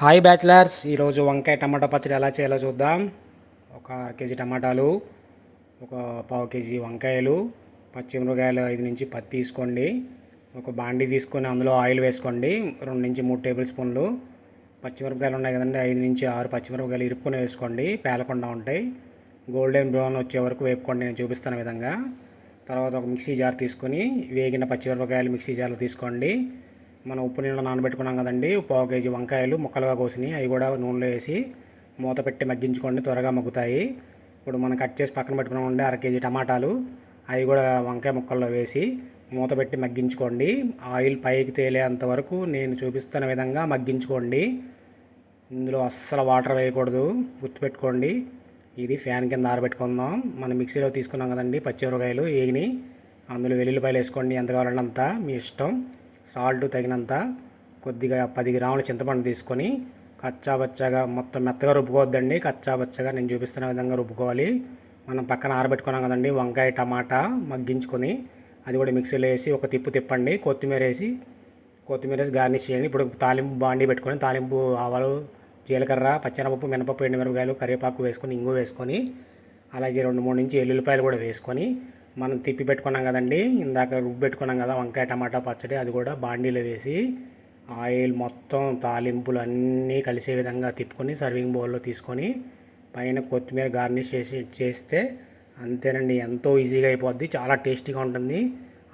Hi bachelors ఈరోజు వంకాయ టమాటా పచ్చడి ఎలా చేయాలో చూద్దాం. ఒక అర కేజీ టమాటాలు ఒక పావు కేజీ వంకాయలు పచ్చిమిరపకాయలు ఐదు నుంచి పత్తి తీసుకోండి. ఒక బాండీ తీసుకొని అందులో ఆయిల్ వేసుకోండి. రెండు నుంచి మూడు టేబుల్ స్పూన్లు పచ్చిమిరపకాయలు ఉన్నాయి కదండి. ఐదు నుంచి ఆరు పచ్చిమిరపకాయలు ఇరుక్కుని వేసుకోండి. పేలకుండా ఉంటాయి. గోల్డెన్ బ్రౌన్ వచ్చే వరకు వేపుకోండి. నేను చూపిస్తున్న విధంగా. తర్వాత ఒక మిక్సీ జార్ తీసుకొని వేగిన పచ్చిమిరపకాయలు మిక్సీ జార్లో తీసుకోండి. మనం ఉప్పు నీళ్ళు నానబెట్టుకున్నాం కదండి. పావు కేజీ వంకాయలు ముక్కలుగా కోసినాయి అవి కూడా నూనెలో వేసి మూత పెట్టి మగ్గించుకోండి త్వరగా మగ్గుతాయి. ఇప్పుడు మనం కట్ చేసి పక్కన పెట్టుకున్నాం ఉండే అర కేజీ టమాటాలు. అవి కూడా వంకాయ ముక్కల్లో వేసి మూత పెట్టి మగ్గించుకోండి. ఆయిల్ పైకి తేలేంత వరకు నేను చూపిస్తున్న విధంగా మగ్గించుకోండి. ఇందులో అస్సలు వాటర్ వేయకూడదు గుర్తుపెట్టుకోండి ఇది ఫ్యాన్ కింద ఆరబెట్టుకుందాం. మనం మిక్సీలో తీసుకున్నాం కదండి పచ్చిమిరకాయలు ఏగిని. అందులో వెల్లుల్లిపాయలు వేసుకోండి ఎంత కావాలంటే అంత. మీ ఇష్టం. సాల్ట్ తగినంత కొద్దిగా పది గ్రాముల చింతపండు తీసుకొని కచ్చాబచ్చాగా మొత్తం మెత్తగా రుబ్బుకోవద్దండి. కచ్చాబచ్చగా నేను చూపిస్తున్న విధంగా రుబ్బుకోవాలి. మనం పక్కన ఆరబెట్టుకున్నాం కదండి వంకాయ టమాటా మగ్గించుకొని అది కూడా మిక్సీలో వేసి ఒక తిప్పు తిప్పండి. కొత్తిమీర వేసి కొత్తిమీర వేసి గార్నిష్ చేయండి. ఇప్పుడు తాలింపు బాండి పెట్టుకొని తాలింపు ఆవాలు జీలకర్ర పచ్చెనపప్పు మినపప్పు ఎండుమిరపకాయలు కరివేపాకు వేసుకొని ఇంగు వేసుకొని అలాగే రెండు మూడు నుంచి ఎల్లుల్లిపాయలు కూడా వేసుకొని మనం తిప్పి పెట్టుకున్నాం కదండి. ఇందాక రుబ్బు పెట్టుకున్నాం కదా వంకాయ టమాటా పచ్చడి అది కూడా బాండీలో వేసి ఆయిల్ మొత్తం తాలింపులు అన్నీ కలిసే విధంగా తిప్పుకొని సర్వింగ్ బౌల్లో తీసుకొని పైన కొత్తిమీర గార్నిష్ చేసి చేస్తే అంతేనండి ఎంతో ఈజీగా అయిపోద్ది. చాలా టేస్టీగా ఉంటుంది.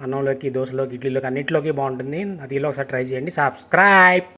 అన్నంలోకి దోశలోకి ఇడ్లీలోకి అన్నింటిలోకి బాగుంటుంది. అది ఒకసారి ట్రై చేయండి. సబ్స్క్రైబ్!